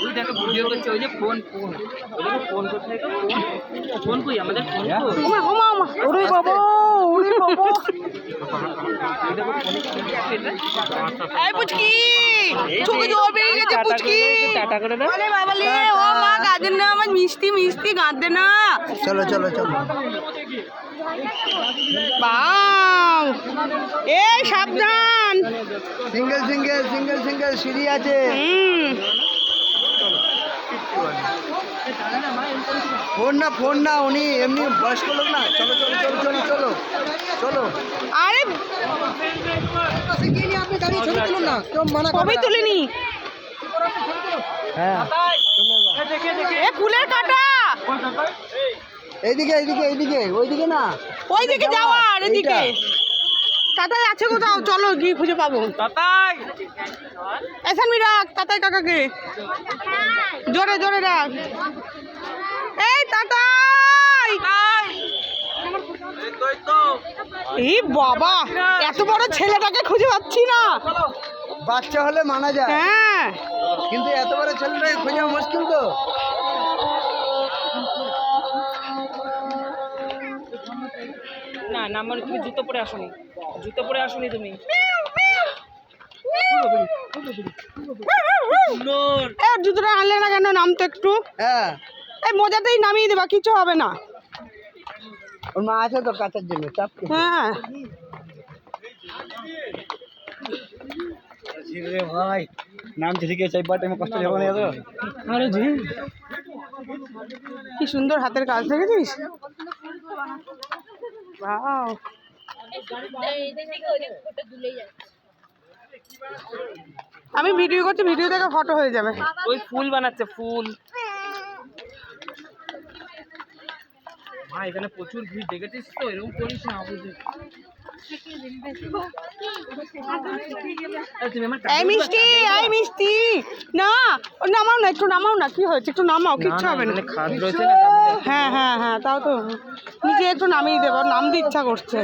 ওই দেখো ভিডিও করছে ওই যে ফোন ফোন ফোন করছে তো ফোন ফোন কই? আমাদের ফোন কই? ওমা ওমা ওমা ওরে বাবা ওরে বাবা। এই পুচকি চোখে জল বেরিয়ে গেছে পুচকি। টাটা করে দাও আরে বাবা লে ও মা গাদের না আমার মিষ্টি মিষ্টি গাঁদে না। চলো চলো চলো। এই সাবধান। সিঙ্গেল সিঙ্গেল সিঙ্গেল সিঙ্গেল সিঁড়ি আছে। হুম। ফোন না ফোন না উনি এমনি বয়স্ক লোক না। চলো চলো চলো চলো চলো চলো। আরে আপনি দাঁড়িয়ে ছবি তুলুন। না কেউ মানা কবে তুলিনি হ্যাঁ। এ ফুলের কাটা। এইদিকে এইদিকে এইদিকে ওইদিকে না। ওই দিকে যাওয়ার এদিকে। তাতাই আছে কোথাও? চলো গিয়ে খুঁজে পাবো। তাতাই! এসানমি রাখ তাতাই কাকাকে। জোরে জোরে রাখ এই তাতাই! এই বাবা এত বড় ছেলেটাকে খুঁজে পাচ্ছি না। বাচ্চা হলে মানা যায়। হ্যাঁ। কিন্তু এত বড় ছেলেটাকে খোঁজা মুশকিল তো। না না মানে তুমি জুতো পরে আসোনি। জুতো পরে আসোনি তুমি। জুতোটা আনলে না কেন? নামতো একটু। হ্যাঁ। এই মজাতেই নামিয়ে দেবা কিছু হবে না। ওর মা আছে তো কাছের জন্য চাপ হ্যাঁ রে ভাই নাম ঠিক আছে বাট আমি কষ্ট যাব না তো আরে জি কি সুন্দর হাতের কাজ দেখেছিস? Wow. আমি ভিডিও করছি ভিডিও থেকে ফটো হয়ে যাবে। ওই ফুল বানাচ্ছে ফুল। মা এখানে প্রচুর ভিড় দেখেছিস তো? এরকম করিস না বুঝলি তুমি আমার এই মিষ্টি এই মিষ্টি। ও নামাও না একটু নামাও না কি হয়েছে? একটু নামাও কিচ্ছু হবে না। হ্যাঁ হ্যাঁ হ্যাঁ তাও তো। নিজে একটু নামিয়ে দেবো নামতে ইচ্ছা করছে।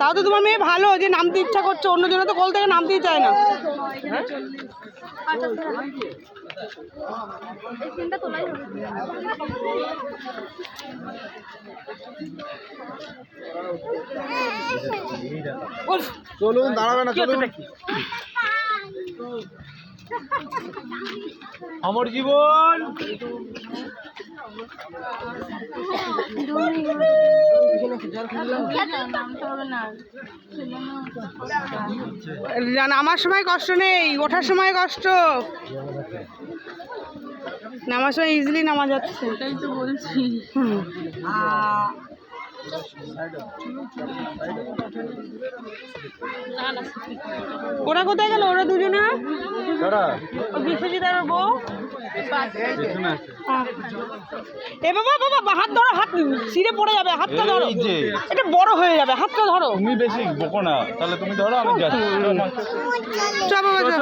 তাও তো তোমার মেয়ে ভালো যে নামতে ইচ্ছা করছে অন্যজনে তো কল থেকে নামতেই চায় না। উফ, চলুন দাঁড়াবে না কি? আমার জীবন। নামার সময় কষ্ট নেই ওঠার সময় কষ্ট। নামার সময় ইজিলি নামা যাচ্ছে। ওটাই তো বলছি। ওরা কোথায় গেল? ওরা দুজনে? বিশ্বজিৎ আর বউ। এ বাবা বাবা হাত ধরো হাত ছিঁড়ে পড়ে যাবে হাতটা ধরো। এটা বড় হয়ে যাবে হাতটা ধরো। তুমি বেশি বকো না তাহলে তুমি ধরো আমি যাচ্ছি। চল বাবা চল।